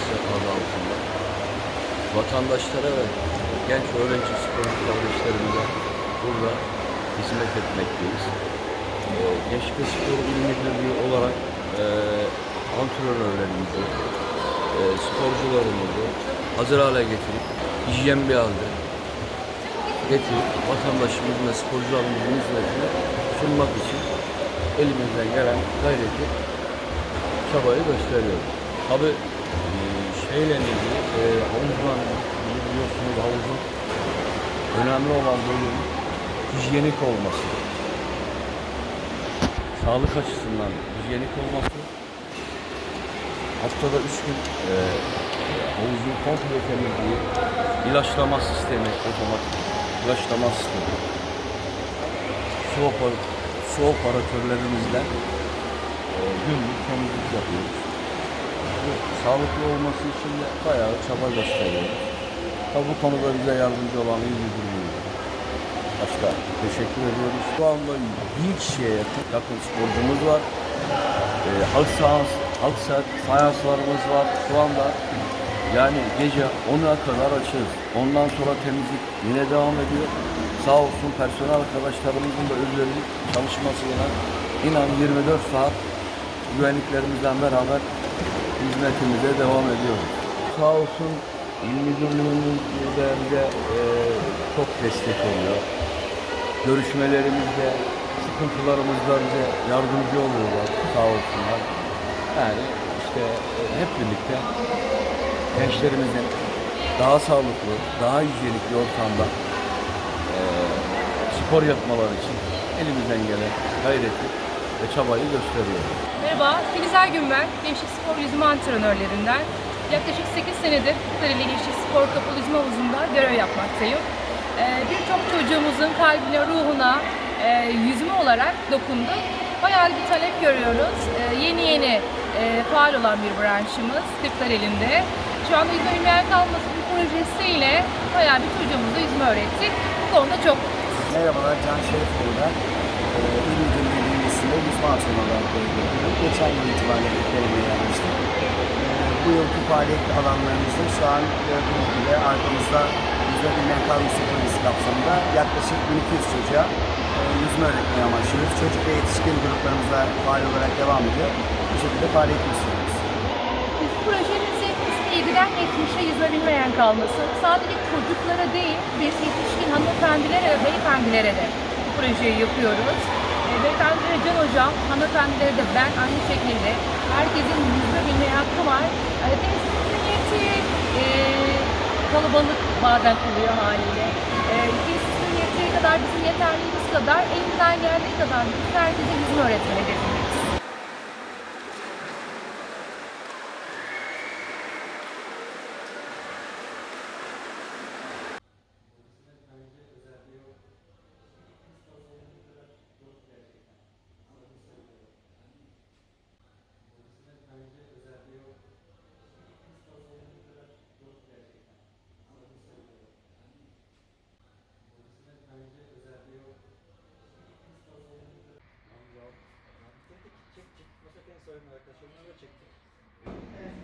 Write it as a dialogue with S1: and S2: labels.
S1: projesi adı altında. Vatandaşlara ve genç öğrenci sporcu kardeşlerimize burada hizmet etmekteyiz. Ee, Gençlik ve Spor İl olarak e, antrenörlerimizi, e, sporcularımızı hazır hale getirip hijyen bir halde getirip vatandaşımızın ve sporcularımızın hizmetine sunmak için elimizden gelen gayreti çabayı gösteriyoruz. Tabi şeyle ilgili e, ilgili biliyorsunuz havuzun önemli olan bölüm hijyenik olması. Sağlık açısından hijyenik olması. Haftada üç gün e, havuzun komple temizliği, ilaçlama sistemi, otomatik ilaçlama sistemi, su, opera- su operatörlerimizle e, günlük temizlik yapıyoruz. Sağlıklı olması için de bayağı çaba gösteriyoruz. Tabi bu konuda bize yardımcı olan iyi bir. Başka teşekkür ediyoruz. Şu anda bin kişiye yakın, yakın sporcumuz var. E, halk sahası, halk fayanslarımız var. Şu anda yani gece 10'a kadar açığız. Ondan sonra temizlik yine devam ediyor. Sağ olsun personel arkadaşlarımızın da özverili çalışmasıyla inan 24 saat güvenliklerimizle beraber hizmetimize devam ediyoruz. Sağ olsun İl Müdürlüğümüz bize e, çok destek oluyor. Görüşmelerimizde, sıkıntılarımızda bize yardımcı oluyorlar sağ olsunlar. Yani işte e, hep birlikte gençlerimizin daha sağlıklı, daha hijyenik bir ortamda e, spor yapmaları için elimizden gelen gayreti ve çabayı gösteriyoruz.
S2: Merhaba, Filiz Ergün ben. Gençlik Spor Yüzme Antrenörlerinden. Yaklaşık 8 senedir Kırklareli Gençlik Spor Kapalı Yüzme Havuzu'nda görev yapmaktayım. Ee, Birçok çocuğumuzun kalbine, ruhuna e, yüzme olarak dokundu. Bayağı bir talep görüyoruz. Ee, yeni yeni e, faal olan bir branşımız Kırklareli'nde. Şu anda yüzme bilmeyen kalmasın projesiyle bayağı bir çocuğumuza yüzme öğrettik. Bu konuda çok
S3: Merhabalar, Can Şerif burada. Antrenörü olarak yapıyorum. Geçen yıl itibariyle Kırklareli'ye gelmiştim. Bu yılki faaliyet alanlarımızda şu an gördüğünüz gibi arkamızda yüzme bilmeyen kalması projesi kapsamında yaklaşık 1200 çocuğa e, yüzme öğretmeyi amaçlıyoruz. Çocuk ve yetişkin gruplarımızla faal olarak devam ediyor. Bu şekilde.
S2: Biz projemizi işte 7'den 70'e yüzme bilmeyen kalmasın. Sadece çocuklara değil, biz yetişkin hanımefendilere ve beyefendilere de projeyi yapıyoruz. Beyefendilere Can Hocam, hanımefendilere de ben aynı şekilde herkesin yüzme bilmeye hakkı var. E, tesisin niyeti e, kalabalık bazen oluyor haliyle. E, tesisin yettiği kadar bizim yeterliğimiz kadar elimizden geldiği kadar herkese yüzme öğretmen hedefimiz. Sayın arkadaşlarımızla çektik. Evet.